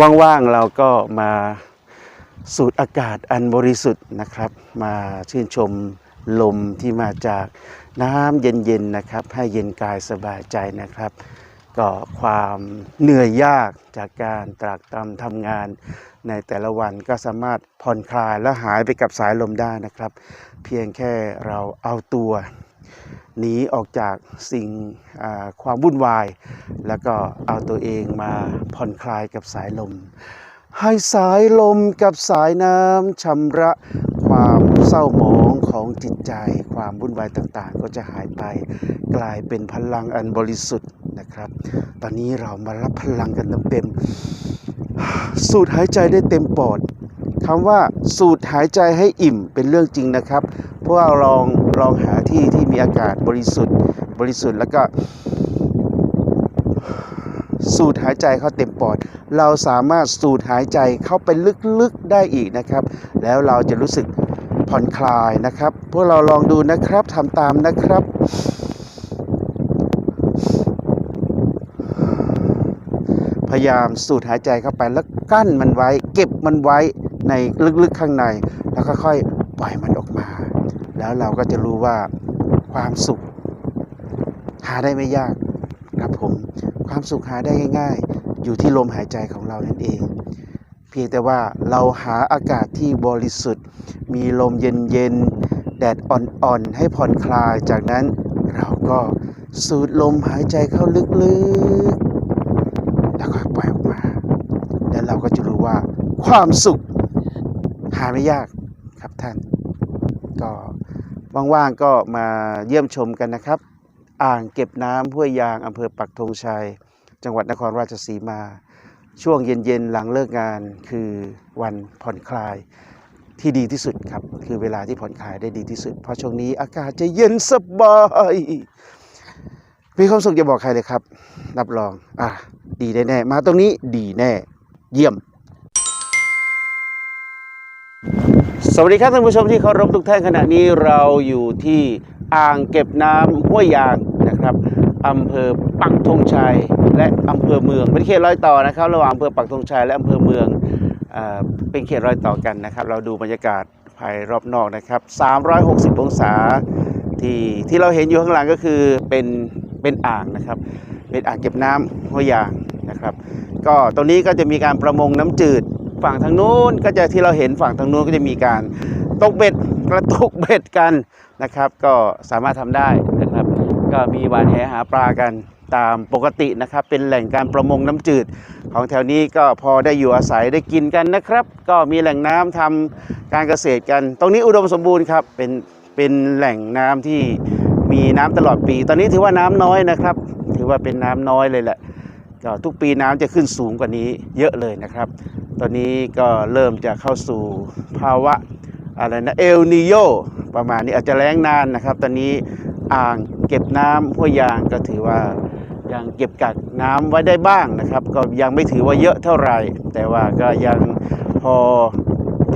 ว่างๆเราก็มาสูดอากาศอันบริสุทธิ์นะครับ มาชื่นชมลมที่มาจากน้ำเย็นๆนะครับ ให้เย็นกายสบายใจนะครับ ก็ความเหนื่อยยากจากการตรากตรำทำงาน ในแต่ละวันก็สามารถผ่อนคลายและหายไปกับสายลมได้นะครับ เพียงแค่เราเอาตัว หนีออกจากสิ่งความวุ่นวาย แล้วก็เอาตัวเองมาผ่อนคลายกับสายลม ให้สายลมกับสายน้ำชำระความเศร้าหมองของจิตใจ ความวุ่นวายต่างๆ ก็จะหายไปกลายเป็นพลังอันบริสุทธิ์นะครับ ตอนนี้เรามารับพลังกันเต็มๆสูดหายใจได้เต็มปอด คำว่าสูดหายใจให้อิ่มเป็นเรื่องจริงนะครับ เพราะว่าลองลองหาที่ที่มีอากาศบริสุทธิ์บริสุทธิ์แล้วก็ สูดหายใจเข้าเต็มปอด เราสามารถสูดหายใจเข้าไปลึกๆได้อีกนะครับ แล้วเราจะรู้สึกผ่อนคลายนะครับ พวกเราลองดูนะครับทำตามนะครับ พยายามสูดหายใจเข้าไปแล้วกั้นมันไว้ เก็บมันไว้ ในลึกๆข้างใน แล้วก็ค่อยปล่อยมันออกมา แล้วเราก็จะรู้ว่าความสุข หาได้ไม่ยากครับผม ความสุขหาได้ง่าย ๆ อยู่ที่ลมหายใจของเรานั่นเอง เพียงแต่ว่าเราหาอากาศที่บริสุทธิ์ มีลมเย็นๆแดดอ่อนๆให้ผ่อนคลายจากนั้นเราก็สูดลมหายใจเข้าลึกๆ แล้วก็ปล่อยออกมา แล้วเราก็จะรู้ว่าความสุข หาไม่ยากครับท่าน ก็ว่างๆก็มาเยี่ยมชมกันนะครับ อ่างเก็บน้ำห้วยยางอำเภอปักธงชัย จังหวัดนครราชสีมา ช่วงเย็นๆหลังเลิกงานคือวันผ่อนคลายที่ดีที่สุดครับ คือเวลาที่ผ่อนคลายได้ดีที่สุด เพราะช่วงนี้อากาศจะเย็นสบายมีความสุขอย่าบอกใครเลยครับ รับรอง อะ ดีแน่ๆมาตรงนี้ดีแน่ เยี่ยม สวัสดีครับท่านผู้ชมที่เคารพทุกท่านขณะนี้เราอยู่ที่อ่างเก็บน้ำห้วยยางนะครับอำเภอปักธงชัยและอำเภอเมืองเป็นเขตรอยต่อนะครับ ระหว่างอำเภอปักธงชัยและอำเภอเมืองเอเป็นเขตรอยต่อกันนะครับ เราดูบรรยากาศภายรอบนอกนะครับ 360 องศาที่ที่เราเห็นอยู่ข้างหลังก็คือเป็นเป็นอ่างนะครับ เป็นอ่างเก็บน้ำห้วยยางนะครับ ก็ตรงนี้ก็จะมีการประมงน้ำจืด ฝั่งทางนู้นก็จะที่เราเห็นฝั่งทางนู้นก็จะมีการตกเบ็ดกระตุกเบ็ดกันนะครับ ก็สามารถทำได้นะครับ ก็มีหวานแหหาปลากันตามปกตินะครับ เป็นแหล่งการประมงน้ำจืด ของแถวนี้ก็พอได้อยู่อาศัยได้กินกันนะครับ ก็มีแหล่งน้ำทำการเกษตรกัน ตรงนี้อุดมสมบูรณ์ครับเป็นเป็นแหล่งน้ำที่มีน้ำตลอดปี ตอนนี้ถือว่าน้ำน้อยนะครับ ถือว่าเป็นน้ำน้อยเลยแหละก็ทุกปีน้ำจะขึ้นสูงกว่านี้เยอะเลยนะครับ ตอนนี้ก็เริ่มจะเข้าสู่ภาวะอะไรนะเอลนิโยประมาณนี้อาจจะแล้งนานนะครับ ตอนนี้อ่างเก็บน้ำห้วยยางก็ถือว่ายังเก็บกักน้ำไว้ได้บ้างนะครับ ก็ยังไม่ถือว่าเยอะเท่าไหร่ แต่ว่าก็ยังพอ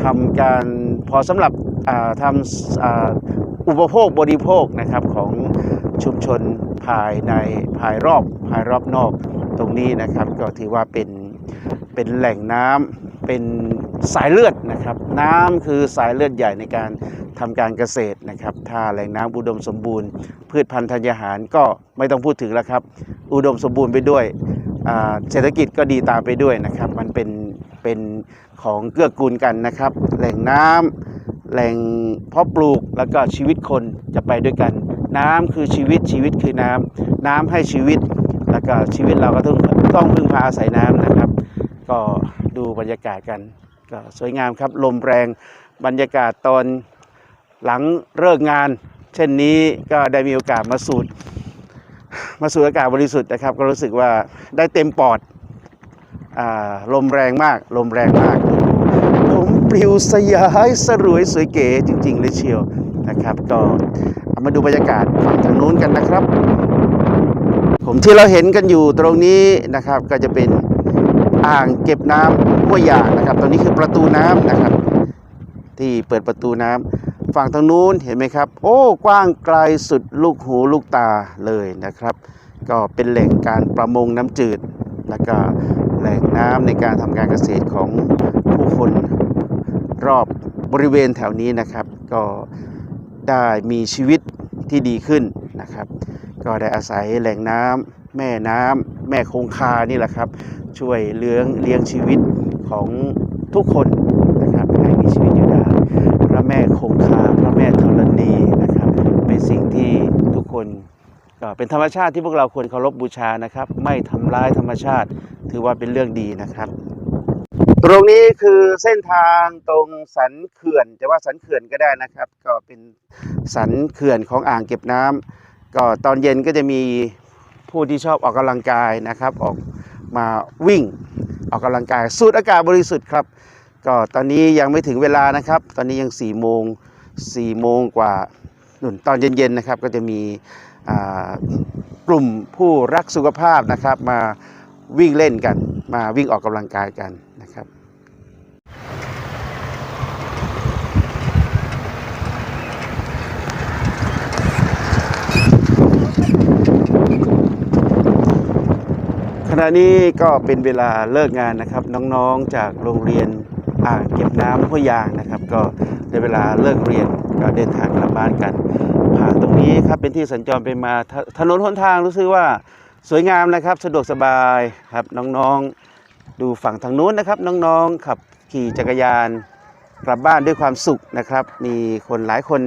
ทำการพอสำหรับทำอุปโภคบริโภคนะครับของชุมชนภายในภายรอบภายรอบนอกตรงนี้นะครับ ก็ถือว่าเป็น เป็นแหล่งน้ำเป็นสายเลือดนะครับ น้ำคือสายเลือดใหญ่ในการทำการเกษตรนะครับ ถ้าแหล่งน้ำอุดมสมบูรณ์ พืชพันธุ์ธัญญาหารก็ไม่ต้องพูดถึงแล้วครับ อุดมสมบูรณ์ไปด้วยเศรษฐกิจก็ดีตามไปด้วยนะครับ มันเป็นเป็นของเกื้อกูลกันนะครับ แหล่งน้ำแหล่งเพาะปลูกแล้วก็ชีวิตคนจะไปด้วยกัน น้ำคือชีวิตชีวิตคือน้ำน้ำให้ชีวิต แล้วก็ชีวิตเราก็ต้องต้องพึ่งพาอาศัยน้ำนะครับ ก็ดูบรรยากาศกันก็สวยงามครับ ลมแรงบรรยากาศตอนหลังเลิกงาน เช่นนี้ก็ได้มีโอกาสมาสูดมาสูดอากาศบริสุทธิ์นะครับ ก็รู้สึกว่าได้เต็มปอดอลมแรงมาก ลมแรงมากลมปลิวสยายสรวยสวยเก๋จริง ๆ เลยเชียวนะครับ ก็ามาดูบรรยากาศฝั่งทางนู้นกันนะครับ ผมที่เราเห็นกันอยู่ตรงนี้นะครับก็จะเป็น อ่างเก็บน้ำห้วยยางนะครับ ตรงนี้คือประตูน้ำนะครับ ที่เปิดประตูน้ำฝั่งทางนู้นเห็นไหมครับ โอ้กว้างไกลสุดลูกหูลูกตาเลยนะครับ ก็เป็นแหล่งการประมงน้ำจืด แล้วก็แหล่งน้ำในการทำการเกษตรของผู้คนรอบบริเวณแถวนี้นะครับ ก็ได้มีชีวิตที่ดีขึ้นนะครับ ก็ได้อาศัยแหล่งน้ำ แม่น้ำแม่คงคานี่แหละครับ ช่วยเลี้ยงเลี้ยงชีวิตของทุกคนนะครับให้มีชีวิตอยู่ได้พระแม่คงคาพระแม่ธรณีนะครับ เป็นสิ่งที่ทุกคนก็เป็นธรรมชาติที่พวกเราควรเคารพบูชานะครับ ไม่ทำร้ายธรรมชาติถือว่าเป็นเรื่องดีนะครับ ตรงนี้คือเส้นทางตรงสันเขื่อนจะว่าสันเขื่อนก็ได้นะครับ ก็เป็นสันเขื่อนของอ่างเก็บน้ำก็ตอนเย็นก็จะมี ผู้ที่ชอบออกกำลังกายนะครับ ออกมาวิ่งออกกำลังกายสูดอากาศบริสุทธิ์ครับ ก็ตอนนี้ยังไม่ถึงเวลานะครับ ตอนนี้ยัง4ี่โมงสี่โมงกว่าหนุนตอนเย็นๆนะครับ ก็จะมีกลุ่มผู้รักสุขภาพนะครับ มาวิ่งเล่นกัน มาวิ่งออกกำลังกายกันนะครับ ขณะนี้ก็เป็นเวลาเลิกงานนะครับ น้องๆจากโรงเรียนอ่างเก็บน้ำห้วยยางนะครับ ก็ได้เวลาเลิกเรียนก็เดินทางกลับบ้านกันผ่านตรงนี้ครับเป็นที่สัญจรไปมาถถนนหนทางรู้สึกว่าสวยงามนะครับ สะดวกสบายครับน้องๆดูฝั่งทางนู้นนะครับ น้องๆขับขี่จักรยานกลับบ้านด้วยความสุขนะครับ มีคนหลายคน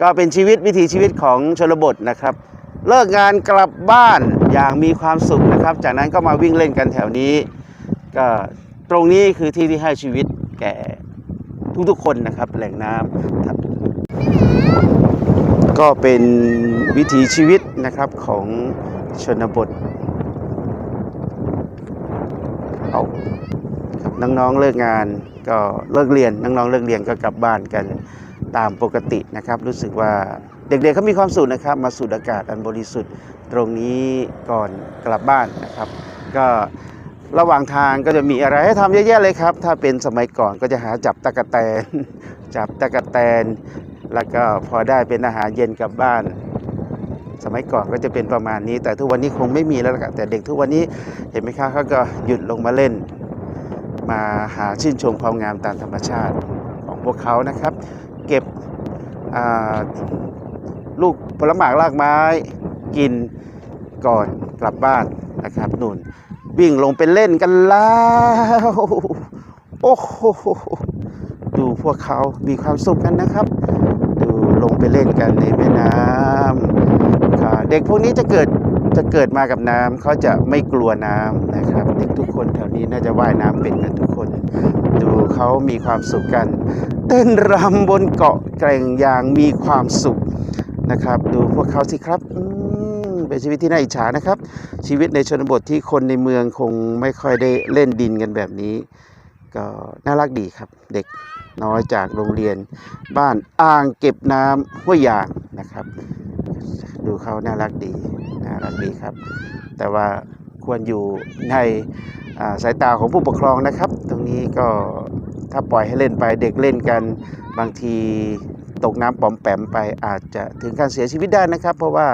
ก็เป็นชีวิตวิถีชีวิตของชนบทนะครับ เลิกงานกลับบ้าน อย่างมีความสุขนะครับ จากนั้นก็มาวิ่งเล่นกันแถวนี้ ก็ตรงนี้คือที่ที่ให้ชีวิตแก่ทุกๆคนนะครับแหล่งน้ำครับก็เป็นวิถีชีวิตนะครับของชนบทเอาครับน้องๆเลิกงานก็เลิกเรียนน้องๆเลิกเรียนก็กลับบ้านกันตามปกตินะครับ รู้สึกว่า เด็กๆเขามีความสุขนะครับ มาสูดอากาศอันบริสุทธิ์ตรงนี้ก่อนกลับบ้านนะครับ ก็ระหว่างทางก็จะมีอะไรให้ทำเยอะแยะเลยครับ ถ้าเป็นสมัยก่อนก็จะหาจับตะกะแตน จับตะกะแตน แล้วก็พอได้เป็นอาหารเย็นกลับบ้าน สมัยก่อนก็จะเป็นประมาณนี้ แต่ทุกวันนี้คงไม่มีแล้วละแต่เด็กทุกวันนี้เห็นไหมครับเขาก็หยุดลงมาเล่น มาหาชื่นชมความงามตามธรรมชาติของพวกเขานะครับ เก็บอ่า ลูกผลไม้รากไม้กินก่อนกลับบ้านนะครับนุ่นวิ่งลงไปเล่นกันแล้วโอ้โหดูพวกเขามีความสุขกันนะครับ ดูลงไปเล่นกันในแม่น้ำเด็กพวกนี้จะเกิดจะเกิดมากับน้ำเขาจะไม่กลัวน้ำนะครับ เด็กทุกคนแถวนี้น่าจะว่ายน้ำเป็นกันทุกคน ดูเขามีความสุขกัน เต้นรำบนเกาะแกร่งอย่างมีความสุข นะครับ ดูพวกเขาสิครับอืมเป็นชีวิตที่น่าอิจฉานะครับ ชีวิตในชนบทที่คนในเมืองคงไม่ค่อยได้เล่นดินกันแบบนี้ ก็น่ารักดีครับ เด็กน้อยจากโรงเรียน บ้านอ่างเก็บน้ำห้วยยางนะครับ ดูเขาน่ารักดีน่ารักดีครับ แต่ว่าควรอยู่ในาสายตาของผู้ปกครองนะครับ ตรงนี้ก็ถ้าปล่อยให้เล่นไปเด็กเล่นกันบางที ตกน้ำปอมแปมไปอาจจะถึงการเสียชีวิตได้นะครับ เพราะว่า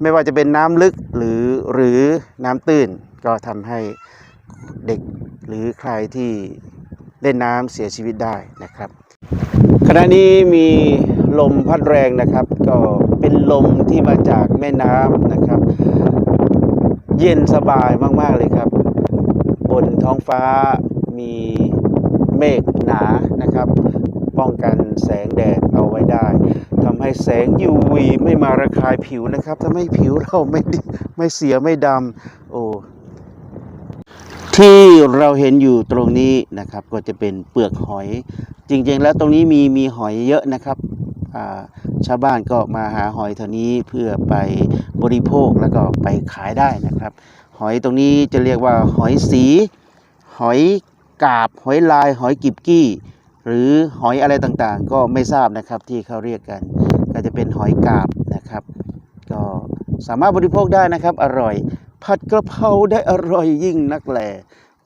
ไม่ว่าจะเป็นน้ำลึกหรือหรือน้ำตื้น ก็ทำให้เด็กหรือใครที่เล่นน้ำเสียชีวิตได้นะครับ ขณะนี้มีลมพัดแรงนะครับ ก็เป็นลมที่มาจากแม่น้ำนะครับ เย็นสบายมากๆเลยครับ บนท้องฟ้ามีเมฆหนานะครับ ป้องกันแสงแดด ว้ได้ทำให้แสง UV ไม่มาระคายผิวนะครับทำให้ผิวเราไม่ไม่เสียไม่ดำโอ้ที่เราเห็นอยู่ตรงนี้นะครับก็จะเป็นเปลือกหอย จริงๆ แล้วตรงนี้มีมีหอยเยอะนะครับาชาวบ้านก็มาหาหอยเท่านี้เพื่อไปบริโภคแล้วก็ไปขายได้นะครับ หอยตรงนี้จะเรียกว่าหอยสี หอยกาบ หอยลาย หอยกิบกี้ หรือหอยอะไรต่างๆ ก็ไม่ทราบนะครับที่เขาเรียกกัน ก็จะเป็นหอยกาบนะครับ ก็สามารถบริโภคได้นะครับ อร่อย ผัดกระเพราได้อร่อยยิ่งนักแล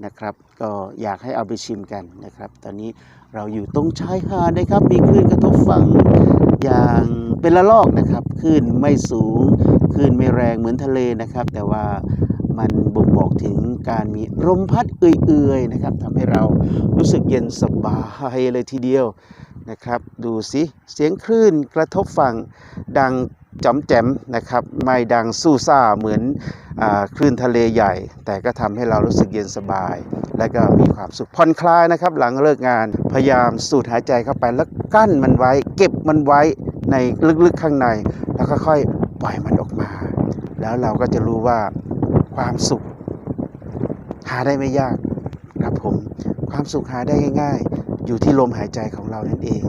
นะครับ ก็อยากให้เอาไปชิมกันนะครับ ตอนนี้เราอยู่ตรงชายหาดนะครับ มีคลื่นกระทบฝั่งอย่างเป็นละลอกนะครับคลื่นไม่สูงคลื่นไม่แรงเหมือนทะเลนะครับ แต่ว่า มันบ่งบอกถึงการมีลมพัดเอื่อยๆนะครับทำให้เรารู้สึกเย็นสบายเลยทีเดียวนะครับ ดูสิเสียงคลื่นกระทบฝั่งดังจ๋อมแจมนะครับไม่ดังสู้ซ่าเหมือนอคลื่นทะเลใหญ่ แต่ก็ทำให้เรารู้สึกเย็นสบาย และก็มีความสุขผ่อนคลายนะครับ หลังเลิกงานพยายามสูดหายใจเข้าไปแล้วกั้นมันไว้ เก็บมันไว้ในลึกๆข้างใน แล้วก็ค่อยปล่อยมันออกมา แล้วเราก็จะรู้ว่า ความสุข หาได้ไม่ยากครับผม ความสุขหาได้ง่าย ๆ อยู่ที่ลมหายใจของเรานั่นเอง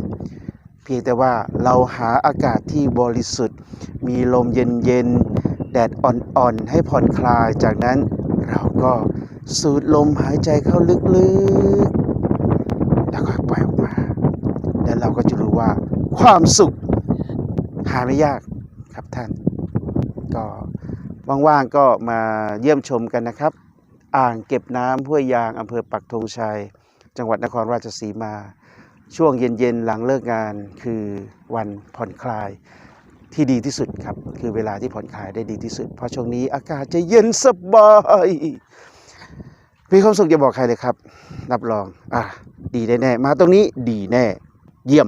เพียงแต่ว่าเราหาอากาศที่บริสุทธิ์ มีลมเย็นๆ แดดอ่อนๆ ให้ผ่อนคลาย จากนั้นเราก็สูดลมหายใจเข้าลึกๆ แล้วก็ปล่อยออกมา แล้วเราก็จะรู้ว่าความสุข หาไม่ยากครับท่าน ก็ ว่างๆก็มาเยี่ยมชมกันนะครับ อ่างเก็บน้ำห้วยยางอำเภอปักธงชัย จังหวัดนครราชสีมา ช่วงเย็นๆหลังเลิกงานคือวันผ่อนคลายที่ดีที่สุดครับ คือเวลาที่ผ่อนคลายได้ดีที่สุด เพราะช่วงนี้อากาศจะเย็นสบายมีความสุขอย่าบอกใครเลยครับ รับรอง อะ ดีแน่ๆมาตรงนี้ดีแน่ เยี่ยม